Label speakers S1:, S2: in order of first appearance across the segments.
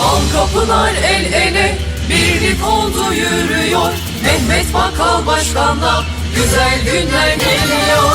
S1: Al kapılar el ele Birlik oldu yürüyor. Mehmet Bakkal Başkan'la Güzel günler geliyor.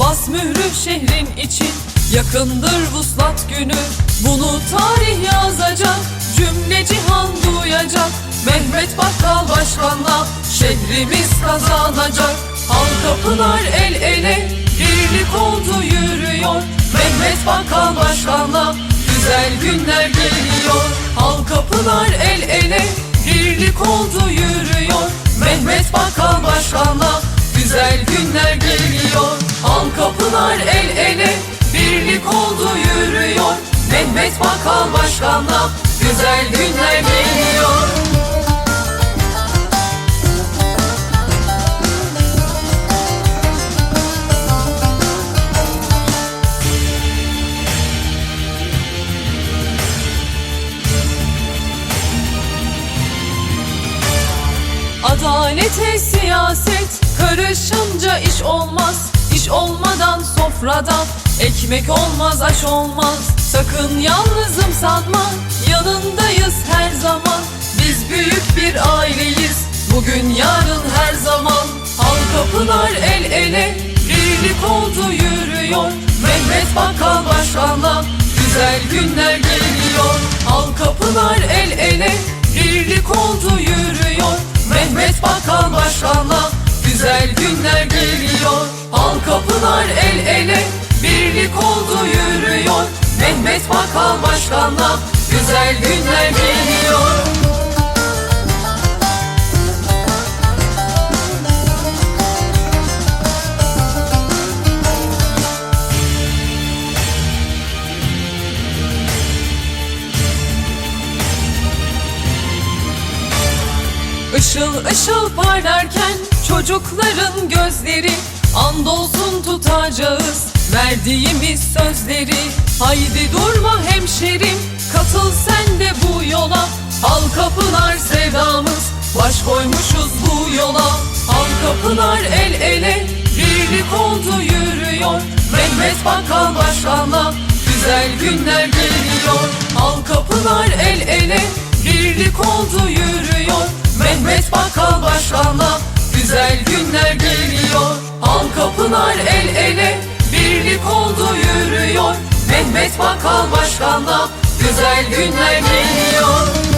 S1: Bas mührü şehrin için Yakındır vuslat günü. Bunu tarih yazacak Cümle cihan duyacak Mehmet Bakkal Başkan'la Şehrimiz kazanacak. Al kapılar el ele Birlik oldu yürüyor. Mehmet Bakkal Başkan'la Güzel günler geliyor. Al kapılar el ele Birlik oldu yürüyor. Mehmet Bakkal Başkan'la Güzel günler geliyor. Al kapılar el ele Birlik oldu yürüyor. Mehmet Bakkal Başkan'la Güzel günler geliyor Adalete siyaset karışınca iş olmaz. İş olmadan sofradan ekmek olmaz aş olmaz. Sakın yalnızım sanma yanındayız her zaman. Biz büyük bir aileyiz bugün yarın her zaman. Al kapılar el ele birlik oldu yürüyor. Mehmet Bakkal Başkan'la güzel günler geliyor. Al kapılar el ele birlik oldu yürüyor güzel günler geliyor. Al kapılar el ele. Birlik oldu yürüyor. Mehmet Bakkal Başkan'la güzel günler geliyor. Işıl ışıl parlarken çocukların gözleri. Andolsun tutacağız verdiğimiz sözleri. Haydi durma hemşerim katıl sen de bu yola. Al kapılar sevdamız baş koymuşuz bu yola. Al kapılar el ele birlik oldu yürüyor. Mehmet Bakkal Başkan'la güzel günler geliyor Al kapılar el ele birlik oldu yürüyor. Mehmet Bakkal Başkan'la güzel günler geliyor. Al kapılar el ele. Birlik oldu yürüyor. Mehmet Bakkal Başkan'la güzel günler geliyor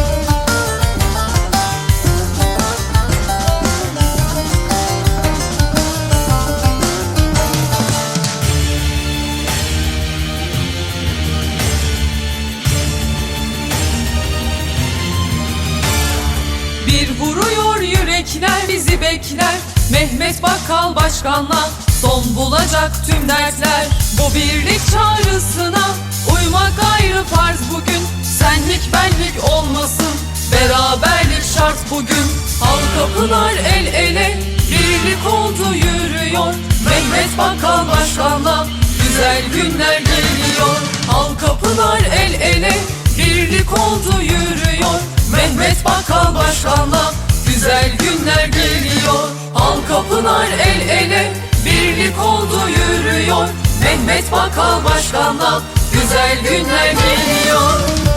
S1: bekler Mehmet Bakkal Başkan'la son bulacak tüm dertler. Bu birlik çağrısına uymak ayrı farz bugün. Senlik benlik olmasın beraberlik şart bugün. Al kapılar el ele birlik oldu yürüyor. Mehmet Bakkal Başkan'la güzel günler geliyor. Al kapılar el ele birlik oldu yürüyor. Mehmet Bakkal Başkan'la Al kapılar el ele birlik oldu yürüyor. Mehmet Bakkal Başkan'la güzel günler geliyor